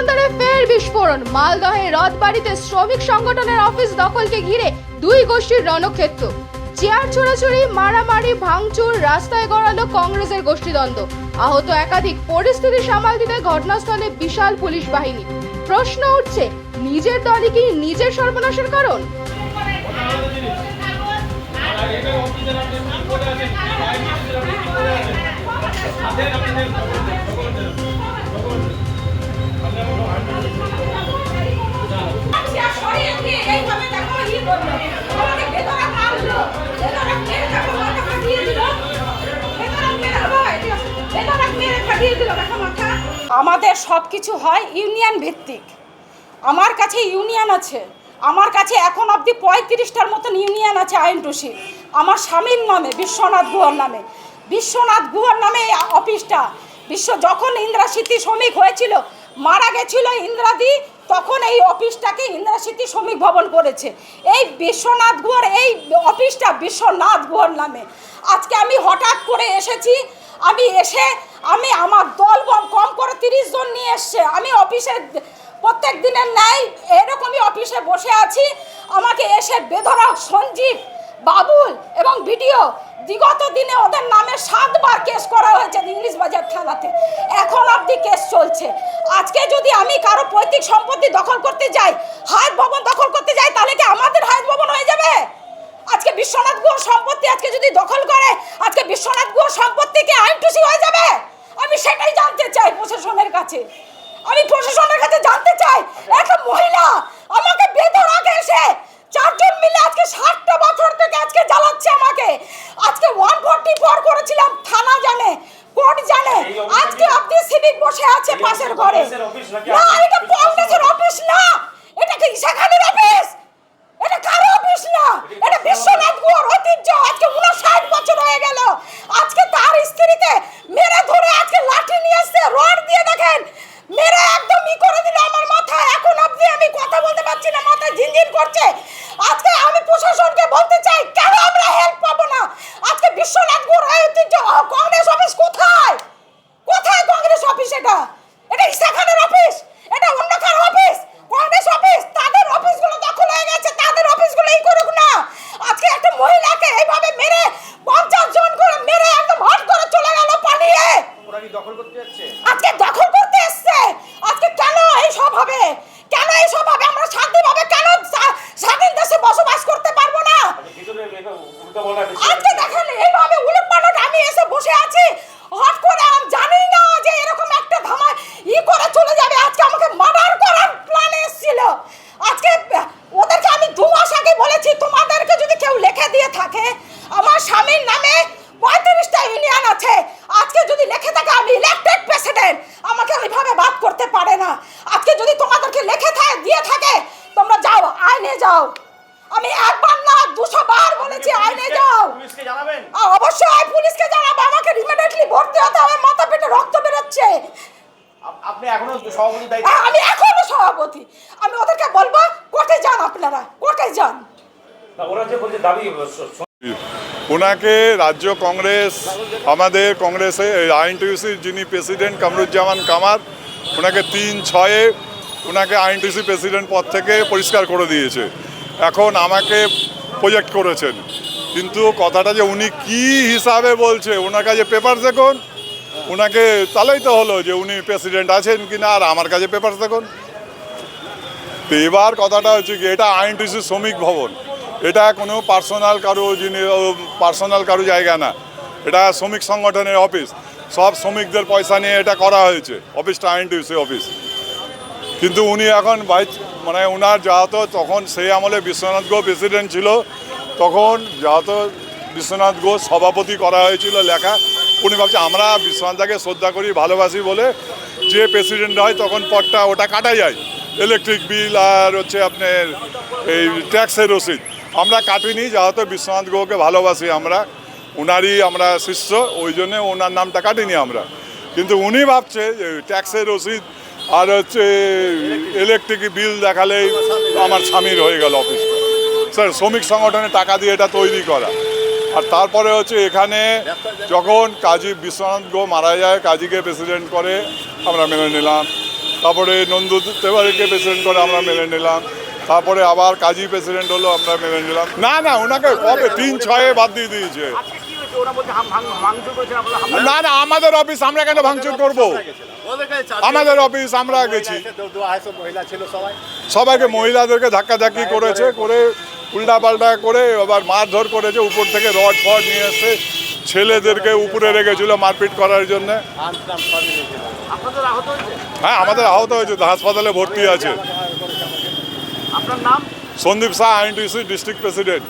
বিমানবন্দরে ফের বিস্ফোরণ। মালদহে রথবাড়িতে শ্রমিক সংগঠনের অফিস দখলকে ঘিরে দুই গোষ্ঠীর রণক্ষেত্র। চেয়ার ছোড়াছুড়ি, মারামারি, ভাঙচুর, রাস্তায় গড়ালো কংগ্রেসের গোষ্ঠীদ্বন্দ্ব। আহত একাধিক পরিস্থিতি সামাল দিতে ঘটনাস্থলে বিশাল পুলিশ বাহিনী। প্রশ্ন উঠছে, নিজের দলই কি নিজের সর্বনাশের কারণ? আমাদের সব কিছু হয় ইউনিয়ন ভিত্তিক। আমার কাছে ইউনিয়ন আছে। আমার কাছে এখন অবধি পঁয়ত্রিশটার মতন ইউনিয়ন আছে আইনটুসি আমার স্বামীর নামে, বিশ্বনাথ গুহর নামে। বিশ্বনাথ গুহর নামে অফিসটা। বিশ্ব যখন ইন্দ্রাসিতি শ্রমিক হয়েছিল মারা গেছিল ইন্দ্রাদি, তখন এই অফিসটাকে ইন্দ্রাসিতি শ্রমিক ভবন করেছে। এই বিশ্বনাথ গুহর, এই অফিসটা বিশ্বনাথ গুহর নামে। আজকে আমি হঠাৎ করে এসেছি, আমি এসে, আমি আমার দল কম করে তিরিশ জন নিয়ে এসছে। আমি অফিসে প্রত্যেক দিনের ন্যায় এরকমই অফিসে বসে আছি। আমাকে এসে বেধরা সঞ্জীব বাবুল এবং ভিডিও বিগত দিনে ওদের নামে সাতবার কেস করা হয়েছে ইংলিশ বাজার থানাতে। এখন অবধি কেস চলছে। আজকে যদি আমি কারও পৈতৃক সম্পত্তি দখল করতে যাই, হায়াত ভবন দখল করতে যাই, তাহলে কি আমাদের হায়াত ভবন হয়ে যাবে? আজকে বিশ্বনাথ গুহ সম্পত্তি আজকে যদি দখল করে, আজকে বিশ্বনাথ গুহ সম্পত্তি কি আইনটুসি হয়ে যাবে? আমি সেটাই জানতে চাই প্রশাসনের কাছে। আমি প্রশাসনের কাছে জানতে চাই, একটা মহিলা আমাকে বেধরাক এসে চারজন মিলে আজকে ষাটটা বছর থেকে আজকে জ্বালাচ্ছে আমাকে। আজকে ওয়ান ফোরটি ফোর করেছিলাম থানা জানে কোর্ট জানে। আজকে আপনি সিভিক বসে আছে পাশের ঘরে। না এটা কংগ্রেসের অফিস না। এটা কি সেখানের অফিস? এটা কারও অফিস না? এটা বিশ্বনাথ গুহর ঐতিহ্য। আজকে উনষাট বছর হয়ে গেল। আজকে তার স্ত্রীকে মেরে ধরে আজকে লাঠি নিয়ে আসছে রড দিয়ে দেখেন। মেরে একদম ই করে দিল আমার মাথায়। এখন অবধি আমি কথা বলতে পারছি না মাথায় ঝিনঝিন করছে। আজকে আমি প্রশাসনকে বলতে চাই, কেন আমরা হেল্প পাবো না? আজকে বিশ্বনাথ গুহর ঐতিহ্য কংগ্রেস অফিস কোথায়? কোথায় কংগ্রেস অফিস এটা এটা ইসা খানের অফিস এটা অন্য কারও অফিস কংগ্রেস অফিস তাদের অফিসগুলো দখল হয়ে গেছে তাদের অফিসগুলো এই করুক না আজকে একটা মহিলাকে এইভাবে মেরে পঞ্চাশ জন করে মেরে একদম হট করে চলে গেল পালিয়ে ওরা কি দখল করতে যাচ্ছে আজকে দখল করতে এসছে আজকে কেন এই সব হবে কেন এই সব হবে আমরা শান্তিভাবে কেন স্বা- স্বাধীন দেশে বসবাস করতে পারব না আচ্ছা ভিতরে এভাবে উল্টো পাল্টা বেশি আজকে দেখেন এইভাবে উলট পালট আমি এসে বসে আছি হট করে আমি জানি না যে এরকম একটা ধামা ই করে চলে যাবে আজকে আমাকে মার্ডার করার প্ল্যান এসেছিল আজকে ওদেরকে আমি দু মাস আগে বলেছি তোমাদেরকে যদি কেউ লিখে দিয়ে থাকে আমার স্বামীর নামে পঁয়ত্রিশটা ইউনিয়ন আছে আজকে যদি লিখে থাকে আমি ইলেক্টেড প্রেসিডেন্ট আমাকে ওইভাবে বাদ করতে পারে না আজকে যদি তোমাদেরকে লিখে থাকে দিয়ে থাকে তোমরা যাও আইনে যাও আমি একবার না দুশো বার বলেছি আইনে যাও। পুলিশকে জানাবেন? আ, অবশ্যই পুলিশকে জানাব আমাকে ইমিডিয়েটলি ভর্তি হতে হবে মাথা পেটে রক্ত বেরোচ্ছে। আপ- আপনি এখনও সভাপতি দায়িত্ব হ্যাঁ, আমি এখনও সভাপতি। আমি ওদেরকে বলব কোর্টে যান আপনারা কোর্টে যান। ওরা যে বলছে দাবি ওনাকে রাজ্য কংগ্রেস আমাদের কংগ্রেসে আইনটিউসির যিনি প্রেসিডেন্ট কামরুজ্জামান কামার ওনাকে তিন ছয়ে ওনাকে আইনটিউসি প্রেসিডেন্ট পদ থেকে পরিষ্কার করে দিয়েছে। এখন আমাকে প্রজেক্ট করেছেন। কিন্তু কথাটা যে উনি কি হিসাবে বলছে, ওনার কাছে পেপার দেখুন। ওনাকে তাহলেই তো হলো যে উনি প্রেসিডেন্ট আছেন কি না আর আমার কাছে পেপার দেখুন। তো এবার কথাটা হচ্ছে কি, এটা আইনটিসি শ্রমিক ভবন। এটা কোনো পার্সোনাল কারও যিনি পার্সোনাল কারও জায়গা না। এটা শ্রমিক সংগঠনের অফিস সব শ্রমিকদের পয়সা নিয়ে এটা করা হয়েছে অফিসটা আইন আইনটিসি অফিস কিন্তু উনি এখন ভাইস মানে ওনার যাহত তখন সেই আমলে বিশ্বনাথ গো প্রেসিডেন্ট ছিল, তখন যাহত বিশ্বনাথ ঘোষ সভাপতি করা হয়েছিল লেখা। উনি ভাবছে, আমরা বিশ্বনাথদাকে শ্রদ্ধা করি, ভালোবাসি বলে যে প্রেসিডেন্ট হয়, তখন পদটা ওটা কাটা যায়। ইলেকট্রিক বিল আর হচ্ছে আপনার এই ট্যাক্সের রসিদ। আমরা কাটিনি যাহত বিশ্বনাথ গোকে ভালোবাসি আমরা। ওনারই আমরা শিষ্য, ওই জন্যে ওনার নামটা কাটিনি আমরা। কিন্তু উনি ভাবছে যে ট্যাক্সের রসিদ আর হচ্ছে ইলেকট্রিক বিল দেখালেই আমার স্বামীর হয়ে গেল অফিসটা স্যার শ্রমিক সংগঠনে টাকা দিয়ে এটা তৈরি করা। আর তারপরে হচ্ছে এখানে যখন কাজী বিশ্বনাথ গো মারা যায় কাজীকে প্রেসিডেন্ট করে আমরা মেনে নিলাম। তারপরে নন্দু তেওয়ারিকে প্রেসিডেন্ট করে আমরা মেনে নিলাম। তারপরে আবার কাজী প্রেসিডেন্ট হলো আমরা মেনে নিলাম। না না ওনাকে কবে তিন ছয়ে বাদ দিয়ে দিয়েছে? হামলা না না আমাদের অফিস আমরা কেন ভাঙচুর করব? আমাদের অফিস আমরা গেছি। সবাই। সবাইকে মহিলাদেরকে ধাক্কাধাক্কি করেছে করে উল্টাপাল্টা করে আবার মারধর করেছে উপর থেকে রড ফড নিয়ে এসে ছেলেদেরকে উপরে রেখেছিল মারপিট করার জন্য। হ্যাঁ আমাদের আহত হয়েছে হাসপাতালে ভর্তি আছে। আপনার নাম? Sandip Shah INTC district president.